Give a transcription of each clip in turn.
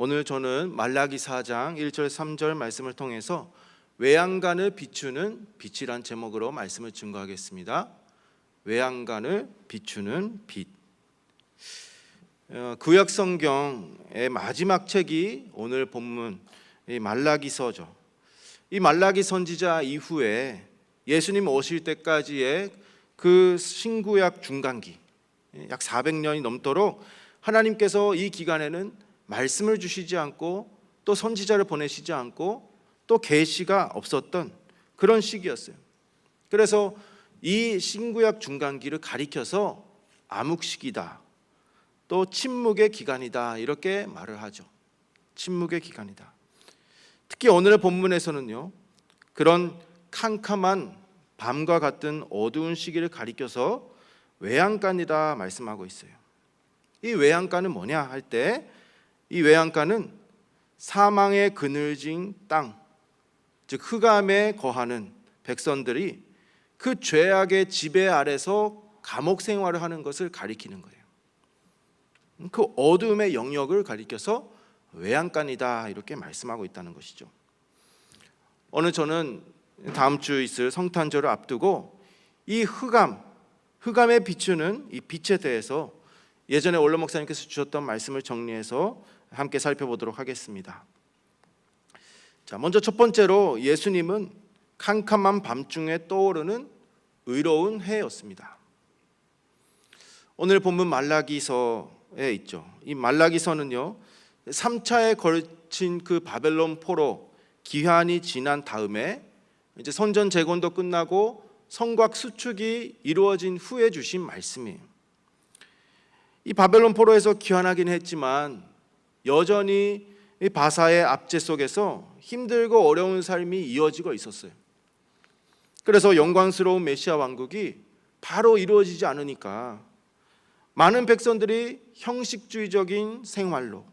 오늘 저는 말라기 4장 1절 3절 말씀을 통해서 외양간을 비추는 빛이란 제목으로 말씀을 증거하겠습니다. 외양간을 비추는 빛. 어, 구약 성경의 마지막 책이 오늘 본문 이 말라기서죠. 이 말라기 선지자 이후에 예수님 오실 때까지의 그 신구약 중간기 약 400년이 넘도록 하나님께서 이 기간에는 말씀을 주시지 않고 또 선지자를 보내시지 않고 또 계시가 없었던 그런 시기였어요. 그래서 이 신구약 중간기를 가리켜서 암흑시기다. 또 침묵의 기간이다. 이렇게 말을 하죠. 침묵의 기간이다. 특히 오늘의 본문에서는요. 그런 캄캄한 밤과 같은 어두운 시기를 가리켜서 외양간이다 말씀하고 있어요. 이 외양간은 뭐냐 할 때 이 외양간은 사망의 그늘진 땅, 즉 흑암에 거하는 백성들이 그 죄악의 지배 아래서 감옥 생활을 하는 것을 가리키는 거예요. 그 어둠의 영역을 가리켜서 외양간이다 이렇게 말씀하고 있다는 것이죠. 오늘 저는 다음 주 있을 성탄절을 앞두고 이 흑암, 흑암에 비추는 이 빛에 대해서 예전에 원로 목사님께서 주셨던 말씀을 정리해서 함께 살펴보도록 하겠습니다. 자, 먼저 첫 번째로 예수님은 캄캄한 밤중에 떠오르는 의로운 해였습니다. 오늘 본문 말라기서에 있죠. 이 말라기서는요. 3차에 걸친 그 바벨론 포로 기한이 지난 다음에 이제 선전 재건도 끝나고 성곽 수축이 이루어진 후에 주신 말씀이에요. 이 바벨론 포로에서 귀환하긴 했지만 여전히 이 바사의 압제 속에서 힘들고 어려운 삶이 이어지고 있었어요. 그래서 영광스러운 메시아 왕국이 바로 이루어지지 않으니까 많은 백성들이 형식주의적인 생활로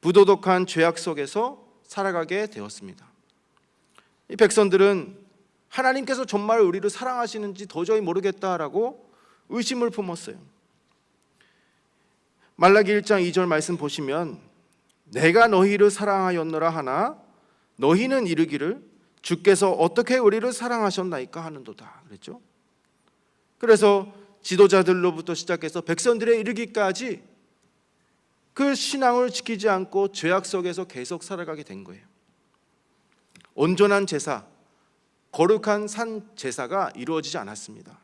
부도덕한 죄악 속에서 살아가게 되었습니다. 이 백성들은 하나님께서 정말 우리를 사랑하시는지 도저히 모르겠다라고 의심을 품었어요. 말라기 1장 2절 말씀 보시면 내가 너희를 사랑하였노라 하나 너희는 이르기를 주께서 어떻게 우리를 사랑하셨나이까 하는도다 그랬죠. 그래서 지도자들로부터 시작해서 백성들의 이르기까지 그 신앙을 지키지 않고 죄악 속에서 계속 살아가게 된 거예요. 온전한 제사, 거룩한 산 제사가 이루어지지 않았습니다.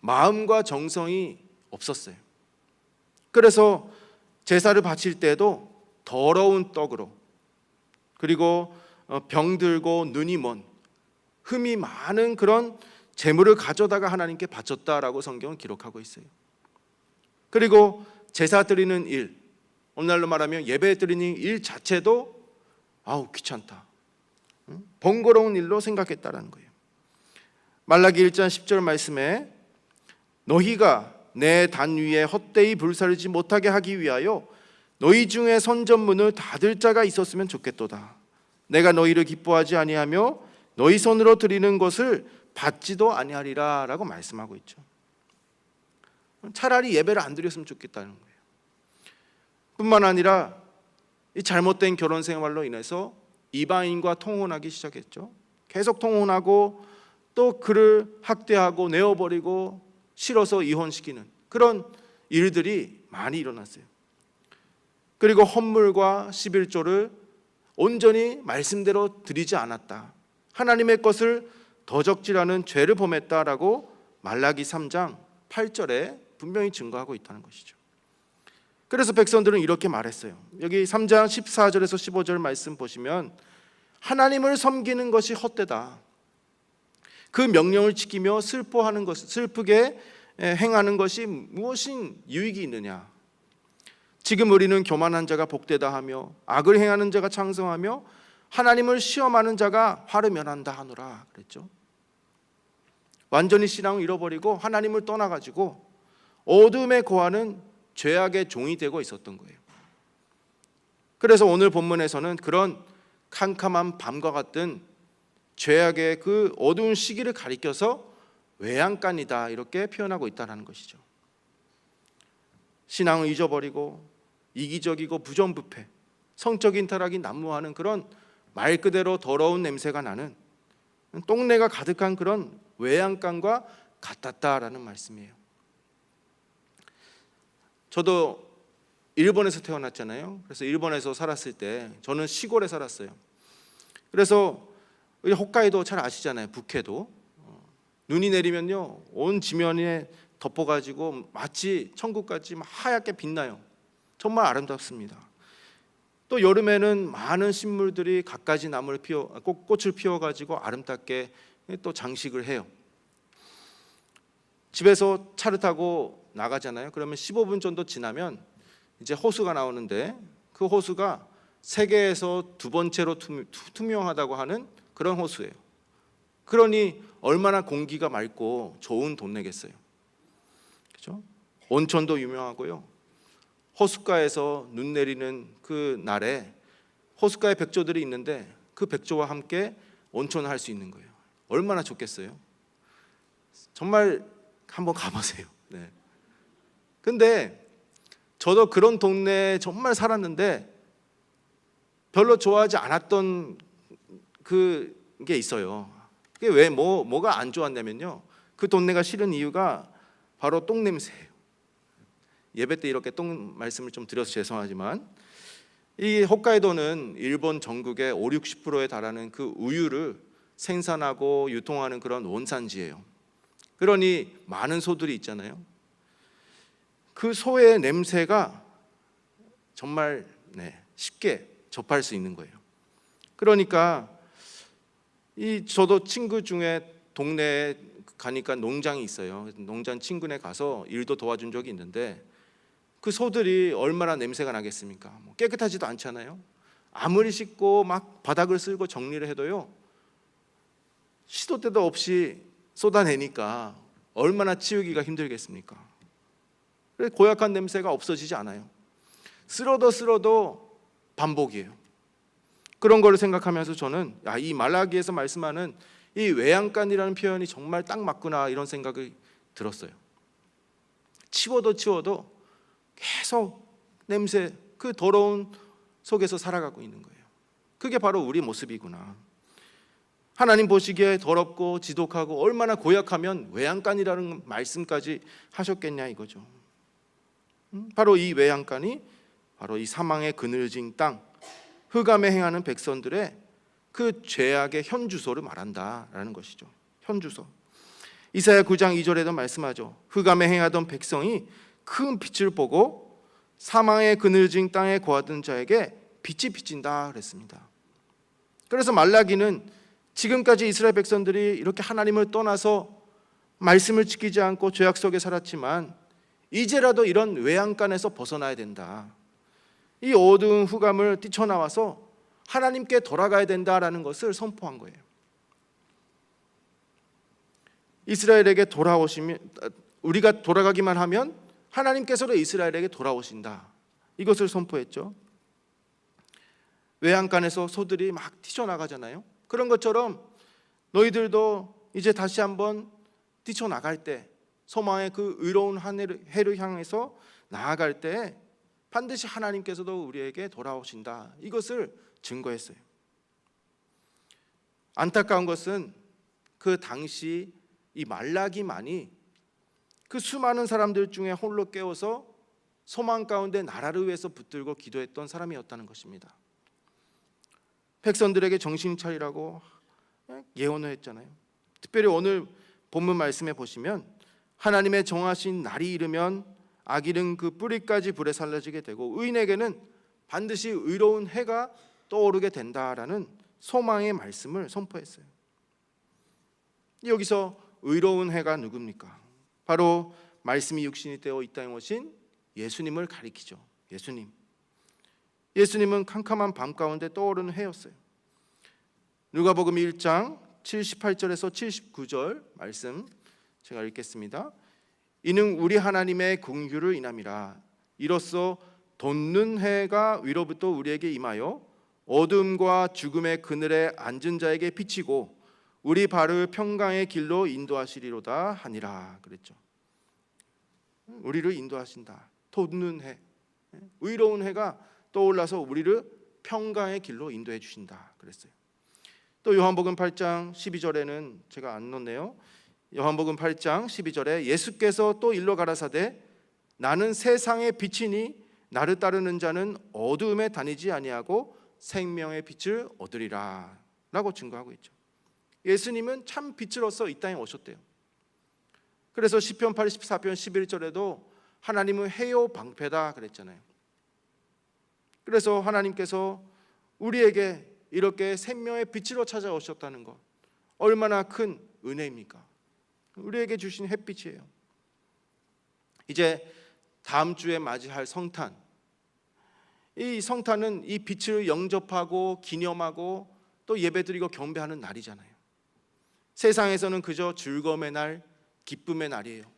마음과 정성이 없었어요. 그래서 제사를 바칠 때도 더러운 떡으로 그리고 어, 병들고 눈이 먼 흠이 많은 그런 재물을 가져다가 하나님께 바쳤다라고 성경은 기록하고 있어요. 그리고 제사 드리는 일, 오늘날로 말하면 예배 드리는 일 자체도 아우 귀찮다. 번거로운 일로 생각했다라는 거예요. 말라기 1장 10절 말씀에 너희가 내 단 위에 헛되이 불사르지 못하게 하기 위하여 너희 중에 선전문을 닫을 자가 있었으면 좋겠도다. 내가 너희를 기뻐하지 아니하며 너희 손으로 드리는 것을 받지도 아니하리라라고 말씀하고 있죠. 차라리 예배를 안 드렸으면 좋겠다는 거예요. 뿐만 아니라 이 잘못된 결혼 생활로 인해서 이방인과 통혼하기 시작했죠. 계속 통혼하고 또 그를 학대하고 내어버리고 싫어서 이혼시키는 그런 일들이 많이 일어났어요. 그리고 헌물과 11조를 온전히 말씀대로 드리지 않았다. 하나님의 것을 더적질하는 죄를 범했다라고 말라기 3장 8절에 분명히 증거하고 있다는 것이죠. 그래서 백성들은 이렇게 말했어요. 여기 3장 14절에서 15절 말씀 보시면 하나님을 섬기는 것이 헛되다. 그 명령을 지키며 슬퍼하는 것, 슬프게 행하는 것이 무엇인 유익이 있느냐? 지금 우리는 교만한 자가 복되다 하며 악을 행하는 자가 창성하며 하나님을 시험하는 자가 화를 면한다 하노라 그랬죠. 완전히 신앙을 잃어버리고 하나님을 떠나가지고 어둠에 거하는 죄악의 종이 되고 있었던 거예요. 그래서 오늘 본문에서는 그런 캄캄한 밤과 같은 죄악의 그 어두운 시기를 가리켜서 외양간이다 이렇게 표현하고 있다는 것이죠. 신앙을 잊어버리고 이기적이고 부정부패 성적인 타락이 난무하는 그런 말 그대로 더러운 냄새가 나는 똥내가 가득한 그런 외양간과 같았다라는 말씀이에요. 저도 일본에서 태어났잖아요. 그래서 일본에서 살았을 때 저는 시골에 살았어요. 그래서 우리 홋카이도 잘 아시잖아요. 북해도 어, 눈이 내리면요 온 지면에 덮어가지고 마치 천국같이 막 하얗게 빛나요. 정말 아름답습니다. 또 여름에는 많은 식물들이 갖가지 나무를 피워 꽃- 꽃을 피워가지고 아름답게 또 장식을 해요. 집에서 차를 타고 나가잖아요. 그러면 15분 정도 지나면 이제 호수가 나오는데 그 호수가 세계에서 두 번째로 투명하다고 하는 그런 호수예요. 그러니 얼마나 공기가 맑고 좋은 동네겠어요. 그렇죠? 온천도 유명하고요. 호숫가에서 눈 내리는 그 날에 호숫가에 백조들이 있는데 그 백조와 함께 온천을 할 수 있는 거예요. 얼마나 좋겠어요. 정말 한번 가보세요. 네. 근데 저도 그런 동네에 정말 살았는데 별로 좋아하지 않았던 그게 있어요. 그게 왜 뭐 뭐가 안 좋았냐면요. 그 동네가 싫은 이유가 바로 똥 냄새예요. 예배 때 이렇게 똥 말씀을 좀 드려서 죄송하지만 이 홋카이도는 일본 전국의 5, 60%에 달하는 그 우유를 생산하고 유통하는 그런 원산지예요. 그러니 많은 소들이 있잖아요. 그 소의 냄새가 정말 네, 쉽게 접할 수 있는 거예요. 그러니까 이 저도 친구 중에 동네에 가니까 농장이 있어요. 농장 친구네 가서 일도 도와준 적이 있는데 그 소들이 얼마나 냄새가 나겠습니까? 뭐 깨끗하지도 않잖아요. 아무리 씻고 막 바닥을 쓸고 정리를 해도요. 시도 때도 없이 쏟아내니까 얼마나 치우기가 힘들겠습니까? 고약한 냄새가 없어지지 않아요. 쓸어도 쓸어도 반복이에요. 그런 거를 생각하면서 저는 야, 이 말라기에서 말씀하는 이 외양간이라는 표현이 정말 딱 맞구나 이런 생각이 들었어요. 치워도 치워도 계속 냄새 그 더러운 속에서 살아가고 있는 거예요. 그게 바로 우리 모습이구나. 하나님 보시기에 더럽고 지독하고 얼마나 고약하면 외양간이라는 말씀까지 하셨겠냐 이거죠. 음, 바로 이 외양간이 바로 이 사망의 그늘진 땅 흑암에 행하는 백성들의 그 죄악의 현 주소를 말한다라는 것이죠. 현 주소. 이사야 9장 2절에도 말씀하죠. 흑암에 행하던 백성이 큰 빛을 보고 사망의 그늘진 땅에 거하던 자에게 빛이 비친다 그랬습니다. 그래서 말라기는 지금까지 이스라엘 백성들이 이렇게 하나님을 떠나서 말씀을 지키지 않고 죄악 속에 살았지만 이제라도 이런 외양간에서 벗어나야 된다. 이 어두운 후감을 뛰쳐나와서 하나님께 돌아가야 된다라는 것을 선포한 거예요. 이스라엘에게 돌아오시면 우리가 돌아가기만 하면 하나님께서도 이스라엘에게 돌아오신다. 이것을 선포했죠. 외양간에서 소들이 막 뛰쳐나가잖아요. 그런 것처럼 너희들도 이제 다시 한번 뛰쳐나갈 때 소망의 그 의로운 해를 향해서 나아갈 때 반드시 하나님께서도 우리에게 돌아오신다. 이것을 증거했어요. 안타까운 것은 그 당시 이 말라기만이 그 수많은 사람들 중에 홀로 깨어서 소망 가운데 나라를 위해서 붙들고 기도했던 사람이었다는 것입니다. 백성들에게 정신 차리라고 예언을 했잖아요. 특별히 오늘 본문 말씀에 보시면 하나님의 정하신 날이 이르면 악인은 그 뿌리까지 불에 살라지게 되고 의인에게는 반드시 의로운 해가 떠오르게 된다라는 소망의 말씀을 선포했어요. 여기서 의로운 해가 누굽니까? 바로 말씀이 육신이 되어 이 땅에 오신 예수님을 가리키죠. 예수님. 예수님은 캄캄한 밤 가운데 떠오르는 해였어요. 누가복음 1장 78절에서 79절 말씀 제가 읽겠습니다. 이는 우리 하나님의 긍휼을 인함이라. 이로써 돋는 해가 위로부터 우리에게 임하여 어둠과 죽음의 그늘에 앉은 자에게 비치고 우리 발을 평강의 길로 인도하시리로다 하니라 그랬죠. 우리를 인도하신다. 돋는 해, 의로운 해가 떠올라서 우리를 평강의 길로 인도해 주신다 그랬어요. 또 요한복음 8장 12절에는 제가 안 넣네요. 요한복음 8장 12절에 예수께서 또 일러 가라사대 나는 세상의 빛이니 나를 따르는 자는 어두움에 다니지 아니하고 생명의 빛을 얻으리라 라고 증거하고 있죠. 예수님은 참 빛으로서 이 땅에 오셨대요. 그래서 시편 84편 11절에도 하나님은 해요 방패다 그랬잖아요. 그래서 하나님께서 우리에게 이렇게 생명의 빛으로 찾아오셨다는 것 얼마나 큰 은혜입니까? 우리에게 주신 햇빛이에요. 이제 다음 주에 맞이할 성탄. 이 성탄은 이 빛을 영접하고 기념하고 또 예배드리고 경배하는 날이잖아요. 세상에서는 그저 즐거움의 날, 기쁨의 날이에요.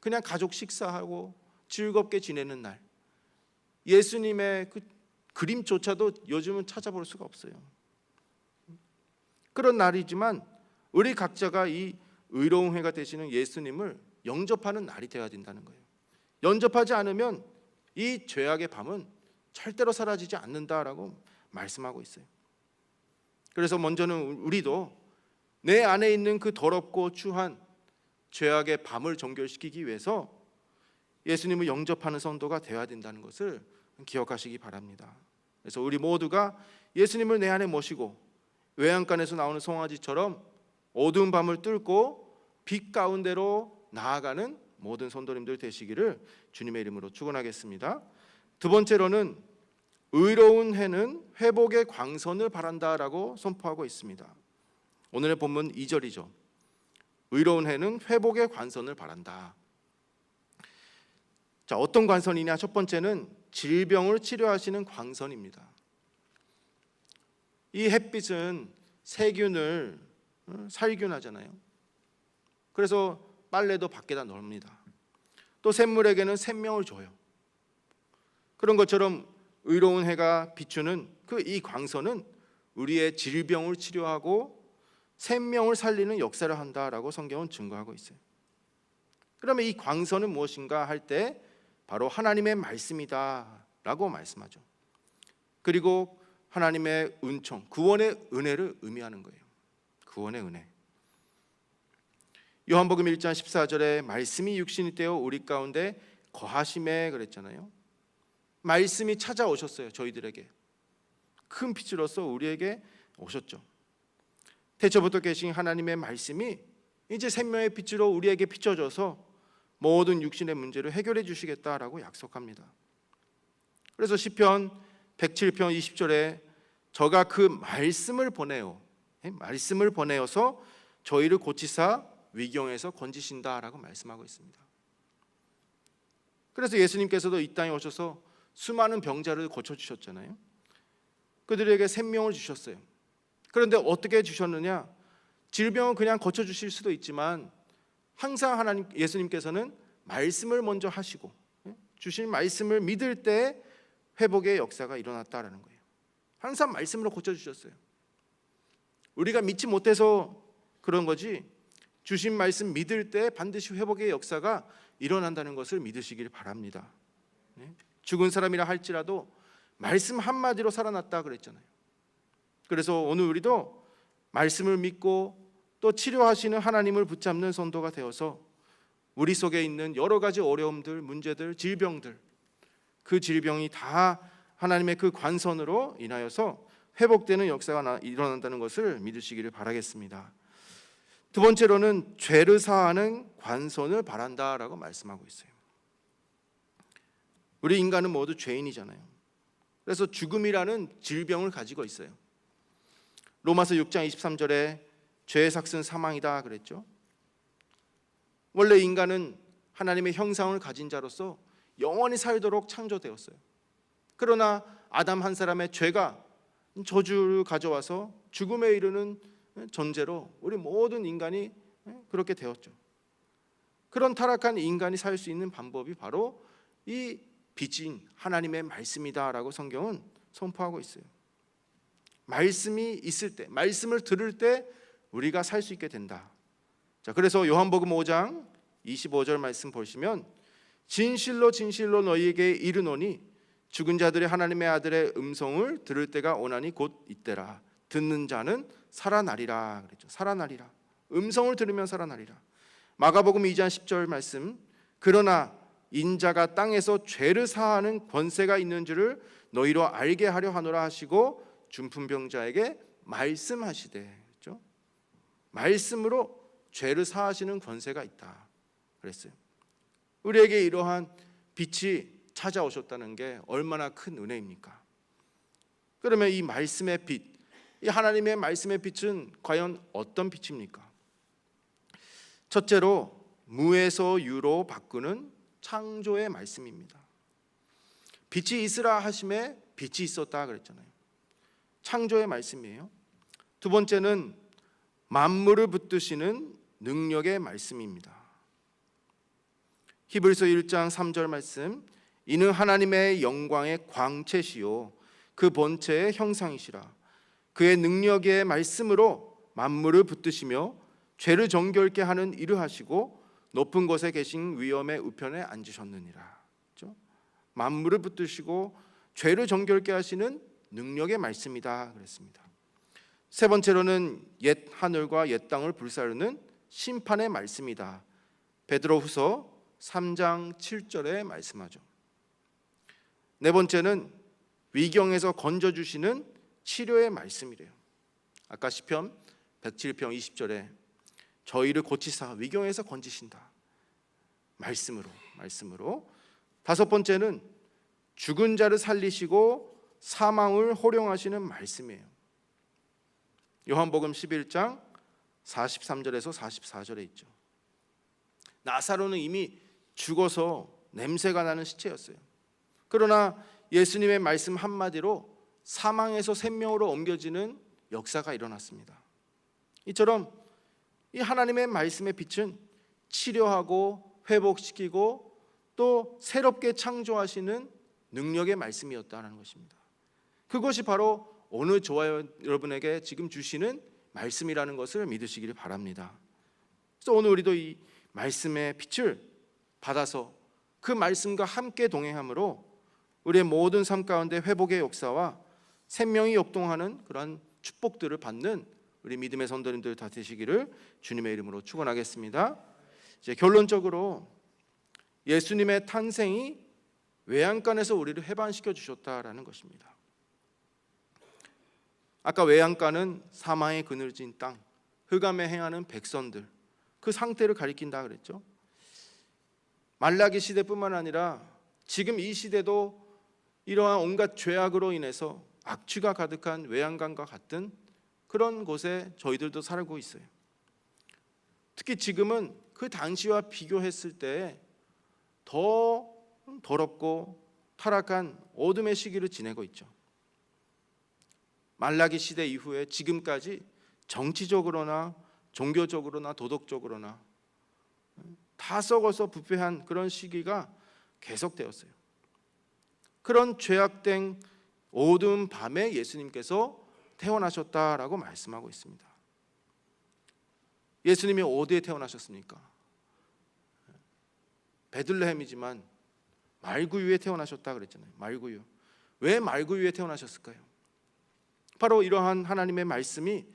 그냥 가족 식사하고 즐겁게 지내는 날. 예수님의 그 그림조차도 요즘은 찾아볼 수가 없어요. 그런 날이지만 우리 각자가 이 의로운 회가 되시는 예수님을 영접하는 날이 되어야 된다는 거예요. 영접하지 않으면 이 죄악의 밤은 절대로 사라지지 않는다라고 말씀하고 있어요. 그래서 먼저는 우리도 내 안에 있는 그 더럽고 추한 죄악의 밤을 정결시키기 위해서 예수님을 영접하는 성도가 되어야 된다는 것을 기억하시기 바랍니다. 그래서 우리 모두가 예수님을 내 안에 모시고 외양간에서 나오는 송아지처럼 어두운 밤을 뚫고 빛 가운데로 나아가는 모든 성도님들 되시기를 주님의 이름으로 축원하겠습니다. 두 번째로는 의로운 해는 회복의 광선을 바란다라고 선포하고 있습니다. 오늘의 본문 2절이죠. 의로운 해는 회복의 관선을 바란다. 자, 어떤 관선이냐? 첫 번째는 질병을 치료하시는 광선입니다. 이 햇빛은 세균을 어, 살균하잖아요. 그래서 빨래도 밖에다 넣습니다. 또 샘물에게는 생명을 줘요. 그런 것처럼 의로운 해가 비추는 그 이 광선은 우리의 질병을 치료하고 생명을 살리는 역사를 한다라고 성경은 증거하고 있어요. 그러면 이 광선은 무엇인가 할 때 바로 하나님의 말씀이다라고 말씀하죠. 그리고 하나님의 은총, 구원의 은혜를 의미하는 거예요. 구원의 은혜. 요한복음 1장 14절에 말씀이 육신이 되어 우리 가운데 거하심에 그랬잖아요. 말씀이 찾아오셨어요. 저희들에게. 큰 빛으로서 우리에게 오셨죠. 태초부터 계신 하나님의 말씀이 이제 생명의 빛으로 우리에게 비춰져서 모든 육신의 문제를 해결해 주시겠다라고 약속합니다. 그래서 시편 107편 20절에 저가 그 말씀을 보내요. 예, 말씀을 보내어서 저희를 고치사 위경에서 건지신다라고 말씀하고 있습니다. 그래서 예수님께서도 이 땅에 오셔서 수많은 병자를 고쳐 주셨잖아요. 그들에게 생명을 주셨어요. 그런데 어떻게 주셨느냐? 질병은 그냥 고쳐 주실 수도 있지만 항상 하나님 예수님께서는 말씀을 먼저 하시고 예? 주신 말씀을 믿을 때 회복의 역사가 일어났다라는 거예요. 항상 말씀으로 고쳐 주셨어요. 우리가 믿지 못해서 그런 거지 주신 말씀 믿을 때 반드시 회복의 역사가 일어난다는 것을 믿으시길 바랍니다. 네? 죽은 사람이라 할지라도 말씀 한마디로 살아났다 그랬잖아요. 그래서 오늘 우리도 말씀을 믿고 또 치료하시는 하나님을 붙잡는 선도가 되어서 우리 속에 있는 여러 가지 어려움들, 문제들, 질병들 그 질병이 다 하나님의 그 관선으로 인하여서 회복되는 역사가 일어난다는 것을 믿으시기를 바라겠습니다. 두 번째로는 죄를 사하는 관선을 바란다라고 말씀하고 있어요. 우리 인간은 모두 죄인이잖아요. 그래서 죽음이라는 질병을 가지고 있어요. 로마서 6장 23절에 죄의 삭은 사망이다 그랬죠. 원래 인간은 하나님의 형상을 가진 자로서 영원히 살도록 창조되었어요. 그러나 아담 한 사람의 죄가 저주를 가져와서 죽음에 이르는 전제로 우리 모든 인간이 그렇게 되었죠. 그런 타락한 인간이 살 수 있는 방법이 바로 이 빛인 하나님의 말씀이다라고 성경은 선포하고 있어요. 말씀이 있을 때, 말씀을 들을 때 우리가 살 수 있게 된다. 자, 그래서 요한복음 5장 25절 말씀 보시면 진실로 진실로 너희에게 이르노니 죽은 자들이 하나님의 아들의 음성을 들을 때가 오나니 곧 이때라. 듣는 자는 살아나리라 그랬죠. 살아나리라. 음성을 들으면 살아나리라. 마가복음 2장 10절 말씀. 그러나 인자가 땅에서 죄를 사하는 권세가 있는 줄을 너희로 알게 하려 하노라 하시고 중풍병자에게 말씀하시되 그렇죠? 말씀으로 죄를 사하시는 권세가 있다. 그랬어요. 우리에게 이러한 빛이 찾아오셨다는 게 얼마나 큰 은혜입니까? 그러면 이 말씀의 빛, 이 하나님의 말씀의 빛은 과연 어떤 빛입니까? 첫째로 무에서 유로 바꾸는 창조의 말씀입니다. 빛이 있으라 하심에 빛이 있었다 그랬잖아요. 창조의 말씀이에요. 두 번째는 만물을 붙드시는 능력의 말씀입니다. 히브리서 1장 3절 말씀 이는 하나님의 영광의 광채시요 그 본체의 형상이시라 그의 능력의 말씀으로 만물을 붙드시며 죄를 정결케 하는 일을 하시고 높은 곳에 계신 위엄의 우편에 앉으셨느니라. 그렇죠? 만물을 붙드시고 죄를 정결케 하시는 능력의 말씀이다 그랬습니다. 세 번째로는 옛 하늘과 옛 땅을 불사르는 심판의 말씀이다. 베드로후서 3장 7절에 말씀하죠. 네 번째는 위경에서 건져 주시는 치료의 말씀이래요. 아까 시편 107편 20절에 저희를 고치사 위경에서 건지신다. 말씀으로 말씀으로 다섯 번째는 죽은 자를 살리시고 사망을 호령하시는 말씀이에요. 요한복음 11장 43절에서 44절에 있죠. 나사로는 이미 죽어서 냄새가 나는 시체였어요. 그러나 예수님의 말씀 한마디로 사망에서 생명으로 옮겨지는 역사가 일어났습니다. 이처럼 이 하나님의 말씀의 빛은 치료하고 회복시키고 또 새롭게 창조하시는 능력의 말씀이었다는 것입니다. 그것이 바로 오늘 좋아요 여러분에게 지금 주시는 말씀이라는 것을 믿으시기를 바랍니다. 그래서 오늘 우리도 이 말씀의 빛을 받아서 그 말씀과 함께 동행함으로 우리의 모든 삶 가운데 회복의 역사와 생명이 역동하는 그런 축복들을 받는 우리 믿음의 선도님들 다 되시기를 주님의 이름으로 축원하겠습니다. 이제 결론적으로 예수님의 탄생이 외양간에서 우리를 해방시켜 주셨다라는 것입니다. 아까 외양간은 사망의 그늘진 땅, 흑암에 행하는 백성들 그 상태를 가리킨다 그랬죠. 말라기 시대뿐만 아니라 지금 이 시대도 이러한 온갖 죄악으로 인해서 악취가 가득한 외양간과 같은 그런 곳에 저희들도 살고 있어요. 특히 지금은 그 당시와 비교했을 때 더 더럽고 타락한 어둠의 시기를 지내고 있죠. 말라기 시대 이후에 지금까지 정치적으로나 종교적으로나 도덕적으로나 다 썩어서 부패한 그런 시기가 계속되었어요. 그런 죄악된 어두운 밤에 예수님께서 태어나셨다라고 말씀하고 있습니다. 예수님이 어디에 태어나셨습니까? 베들레헴이지만 말구유에 태어나셨다 그랬잖아요. 말구유. 왜 말구유에 태어나셨을까요? 바로 이러한 하나님의 말씀이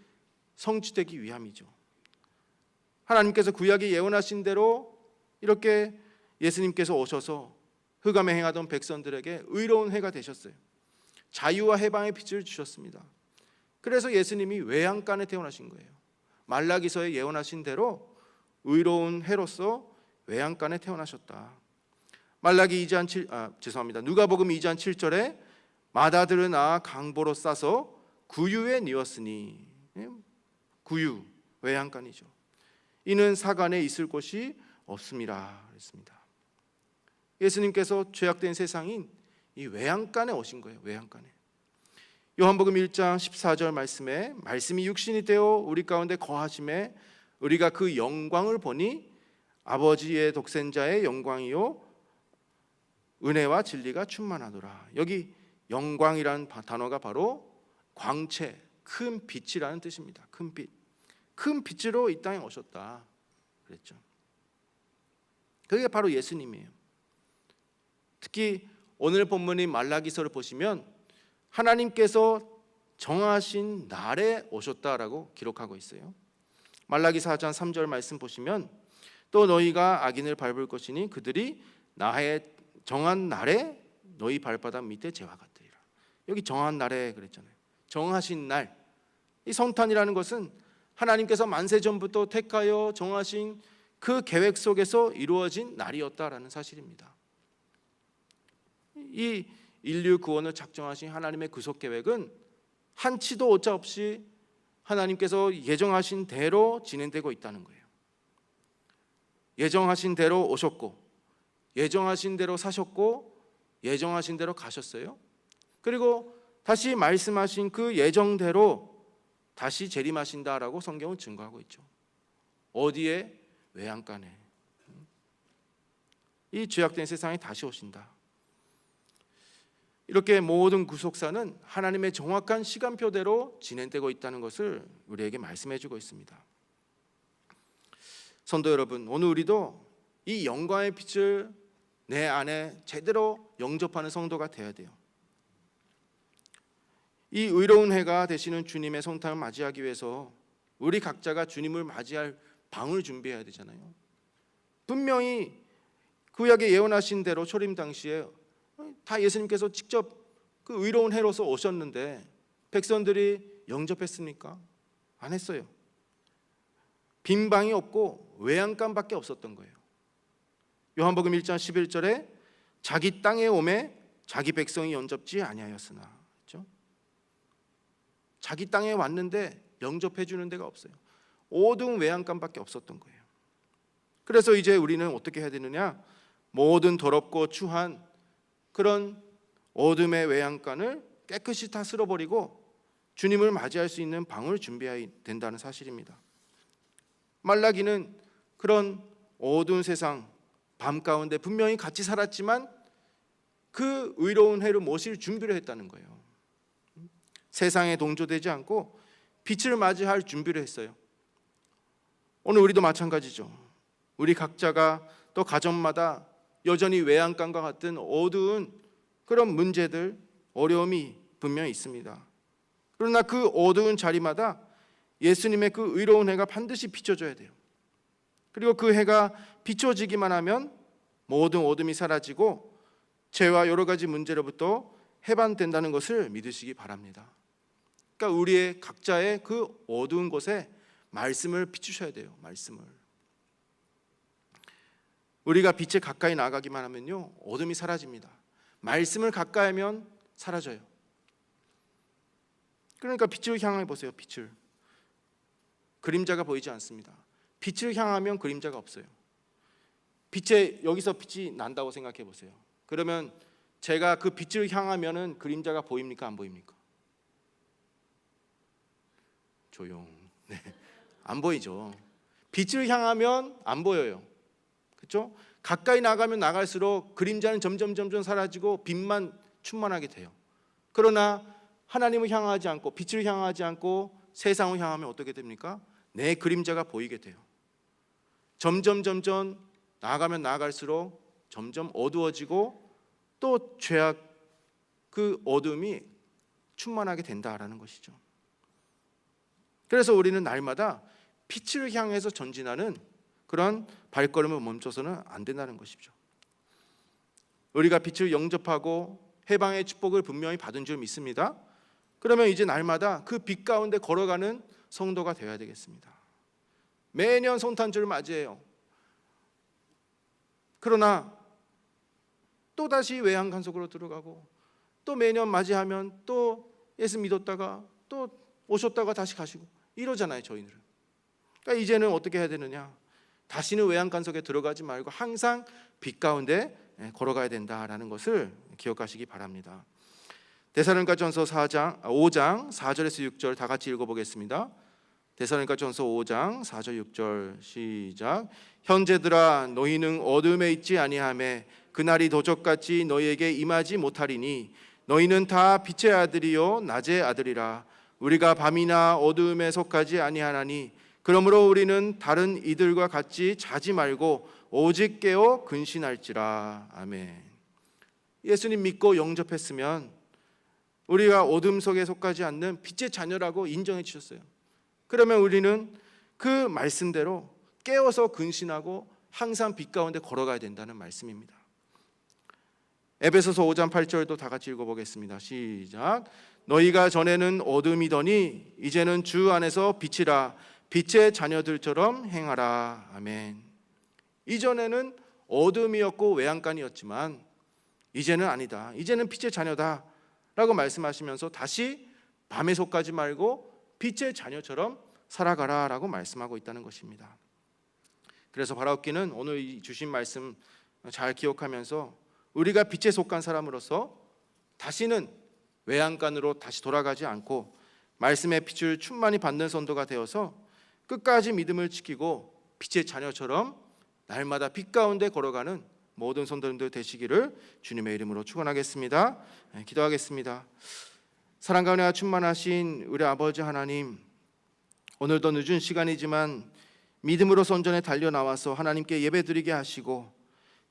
성취되기 위함이죠. 하나님께서 구약에 예언하신 대로 이렇게 예수님께서 오셔서 흑암에 행하던 백성들에게 의로운 해가 되셨어요. 자유와 해방의 빛을 주셨습니다. 그래서 예수님이 외양간에 태어나신 거예요. 말라기서에 예언하신 대로 의로운 해로서 외양간에 태어나셨다. 말라기 2장 7 아, 죄송합니다. 누가복음 2장 7절에 마다들을 낳아 강보로 싸서 구유에 뉘었으니 예? 구유 외양간이죠. 이는 사간에 있을 곳이 없습니다. 그랬습니다. 예수님께서 죄악된 세상인 이 외양간에 오신 거예요. 외양간에. 요한복음 1장 14절 말씀에 말씀이 육신이 되어 우리 가운데 거하심에 우리가 그 영광을 보니 아버지의 독생자의 영광이요 은혜와 진리가 충만하노라. 여기 영광이라는 단어가 바로 광채, 큰 빛이라는 뜻입니다. 큰 빛. 큰 빛으로 이 땅에 오셨다. 그랬죠. 그게 바로 예수님이에요. 특히 오늘 본문인 말라기서를 보시면 하나님께서 정하신 날에 오셨다라고 기록하고 있어요. 말라기 4장 3절 말씀 보시면 또 너희가 악인을 밟을 것이니 그들이 나의 정한 날에 너희 발바닥 밑에 재와 같으리라. 여기 정한 날에 그랬잖아요. 정하신 날. 이 성탄이라는 것은 하나님께서 만세 전부터 택하여 정하신 그 계획 속에서 이루어진 날이었다라는 사실입니다. 이 인류 구원을 작정하신 하나님의 구속 계획은 한치도 오차 없이 하나님께서 예정하신 대로 진행되고 있다는 거예요. 예정하신 대로 오셨고 예정하신 대로 사셨고 예정하신 대로 가셨어요. 그리고 다시 말씀하신 그 예정대로 다시 재림하신다라고 성경은 증거하고 있죠. 어디에 외양간에 이 죄악된 세상에 다시 오신다. 이렇게 모든 구속사는 하나님의 정확한 시간표대로 진행되고 있다는 것을 우리에게 말씀해 주고 있습니다. 성도 여러분, 오늘 우리도 이 영광의 빛을 내 안에 제대로 영접하는 성도가 되어야 돼요. 이 의로운 해가 되시는 주님의 성탄을 맞이하기 위해서 우리 각자가 주님을 맞이할 방을 준비해야 되잖아요. 분명히 구약에 예언하신 대로 초림 당시에 다 예수님께서 직접 그 의로운 해로서 오셨는데 백성들이 영접했습니까? 안 했어요. 빈 방이 없고 외양간밖에 없었던 거예요. 요한복음 1장 11절에 자기 땅에 오매 자기 백성이 영접지 아니하였으나 그렇죠? 자기 땅에 왔는데 영접해 주는 데가 없어요. 오등 외양간밖에 없었던 거예요. 그래서 이제 우리는 어떻게 해야 되느냐? 모든 더럽고 추한 그런 어둠의 외양간을 깨끗이 다 쓸어버리고 주님을 맞이할 수 있는 방을 준비해야 된다는 사실입니다. 말라기는 그런 어두운 세상 밤 가운데 분명히 같이 살았지만 그 의로운 해를 모실 준비를 했다는 거예요. 세상에 동조되지 않고 빛을 맞이할 준비를 했어요. 오늘 우리도 마찬가지죠. 우리 각자가 또 가정마다 여전히 외양간과 같은 어두운 그런 문제들, 어려움이 분명히 있습니다. 그러나 그 어두운 자리마다 예수님의 그 의로운 해가 반드시 비춰줘야 돼요. 그리고 그 해가 비춰지기만 하면 모든 어둠이 사라지고 죄와 여러 가지 문제로부터 해방된다는 것을 믿으시기 바랍니다. 그러니까 우리의 각자의 그 어두운 곳에 말씀을 비추셔야 돼요. 말씀을. 우리가 빛에 가까이 나가기만 하면요. 어둠이 사라집니다. 말씀을 가까이 하면 사라져요. 그러니까 빛을 향해 보세요. 빛을. 그림자가 보이지 않습니다. 빛을 향하면 그림자가 없어요. 빛에 여기서 빛이 난다고 생각해 보세요. 그러면 제가 그 빛을 향하면은 그림자가 보입니까 안 보입니까? 조용. 네. 안 보이죠. 빛을 향하면 안 보여요. 그렇죠? 가까이 나가면 나갈수록 그림자는 점점 점점 사라지고 빛만 충만하게 돼요. 그러나 하나님을 향하지 않고 빛을 향하지 않고 세상을 향하면 어떻게 됩니까? 내 그림자가 보이게 돼요. 점점 점점 나아가면 나아갈수록 점점 어두워지고 또 죄악 그 어둠이 충만하게 된다라는 것이죠. 그래서 우리는 날마다 빛을 향해서 전진하는 그런 발걸음을 멈춰서는 안 된다는 것이죠. 우리가 빛을 영접하고 해방의 축복을 분명히 받은 줄 믿습니다. 그러면 이제 날마다 그 빛 가운데 걸어가는 성도가 되어야 되겠습니다. 매년 성탄절을 맞이해요. 그러나 또 다시 외양간 속으로 들어가고 또 매년 맞이하면 또 예수 믿었다가 또 오셨다가 다시 가시고 이러잖아요 저희들은. 그러니까 이제는 어떻게 해야 되느냐? 다시는 외양간 속에 들어가지 말고 항상 빛 가운데 예, 걸어가야 된다라는 것을 기억하시기 바랍니다. 데살로니가전서 4장 5장 4절에서 6절 다 같이 읽어 보겠습니다. 데살로니가전서 5장 4절 6절 시작 형제들아 너희는 어둠에 있지 아니하매 그날이 도적같이 너희에게 임하지 못하리니 너희는 다 빛의 아들이요 낮의 아들이라 우리가 밤이나 어두움에 속하지 아니하나니 그러므로 우리는 다른 이들과 같이 자지 말고 오직 깨어 근신할지라 아멘. 예수님 믿고 영접했으면 우리가 어둠 속에 속하지 않는 빛의 자녀라고 인정해 주셨어요. 그러면 우리는 그 말씀대로 깨어서 근신하고 항상 빛 가운데 걸어가야 된다는 말씀입니다. 에베소서 5장 8절도 다 같이 읽어보겠습니다. 시작. 너희가 전에는 어둠이더니 이제는 주 안에서 빛이라 빛의 자녀들처럼 행하라. 아멘. 이전에는 어둠이었고 외양간이었지만 이제는 아니다. 이제는 빛의 자녀다. 라고 말씀하시면서 다시 밤에 속하지 말고 빛의 자녀처럼 살아가라 라고 말씀하고 있다는 것입니다. 그래서 바라옵기는 오늘 이 주신 말씀 잘 기억하면서 우리가 빛에 속한 사람으로서 다시는 외양간으로 다시 돌아가지 않고 말씀의 빛을 충만히 받는 선도가 되어서 끝까지 믿음을 지키고 빛의 자녀처럼 날마다 빛 가운데 걸어가는 모든 성도님들 되시기를 주님의 이름으로 축원하겠습니다. 네, 기도하겠습니다. 사랑과 은혜가 충만하신 우리 아버지 하나님, 오늘도 늦은 시간이지만 믿음으로 선전에 달려 나와서 하나님께 예배드리게 하시고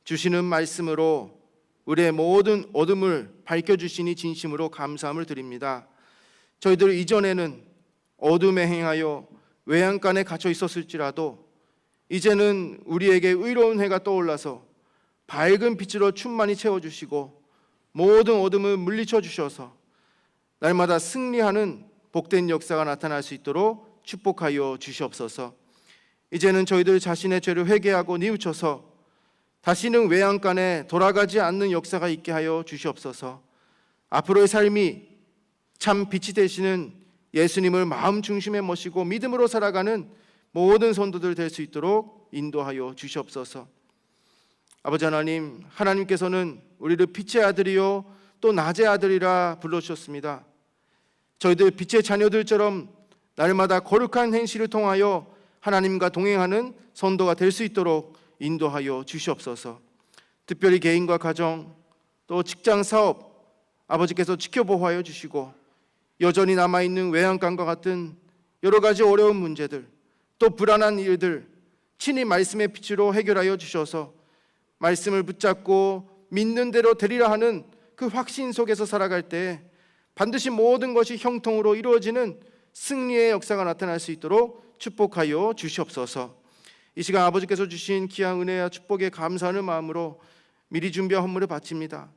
주시는 말씀으로 우리의 모든 어둠을 밝혀 주시니 진심으로 감사함을 드립니다. 저희들 이전에는 어둠에 행하여 외양간에 갇혀 있었을지라도 이제는 우리에게 의로운 해가 떠올라서 밝은 빛으로 충만히 채워 주시고 모든 어둠을 물리쳐 주셔서 날마다 승리하는 복된 역사가 나타날 수 있도록 축복하여 주시옵소서. 이제는 저희들 자신의 죄를 회개하고 뉘우쳐서 다시는 외양간에 돌아가지 않는 역사가 있게 하여 주시옵소서. 앞으로의 삶이 참 빛이 되시는 예수님을 마음 중심에 모시고 믿음으로 살아가는 모든 성도들 될 수 있도록 인도하여 주시옵소서. 아버지 하나님, 하나님께서는 우리를 빛의 아들이요 또 낮의 아들이라 불러주셨습니다. 저희들 빛의 자녀들처럼 날마다 거룩한 행실을 통하여 하나님과 동행하는 선도가 될 수 있도록 인도하여 주시옵소서. 특별히 개인과 가정 또 직장 사업 아버지께서 지켜보호하여 주시고 여전히 남아 있는 외양간과 같은 여러 가지 어려운 문제들 또 불안한 일들 친히 말씀의 빛으로 해결하여 주셔서 말씀을 붙잡고 믿는 대로 되리라 하는 그 확신 속에서 살아갈 때 반드시 모든 것이 형통으로 이루어지는 승리의 역사가 나타날 수 있도록 축복하여 주시옵소서. 이 시간 아버지께서 주신 귀한 은혜와 축복에 감사하는 마음으로 미리 준비한 헌물을 바칩니다.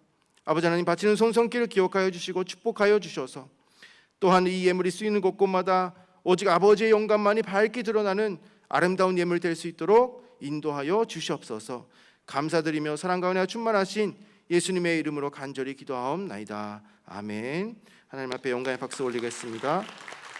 아버지 하나님 바치는 손성길을 기억하여 주시고 축복하여 주셔서 또한 이 예물이 쓰이는 곳곳마다 오직 아버지의 영감만이 밝게 드러나는 아름다운 예물 될 수 있도록 인도하여 주시옵소서. 감사드리며 사랑과 은혜가 충만하신 예수님의 이름으로 간절히 기도하옵나이다. 아멘. 하나님 앞에 영광의 박수 올리겠습니다.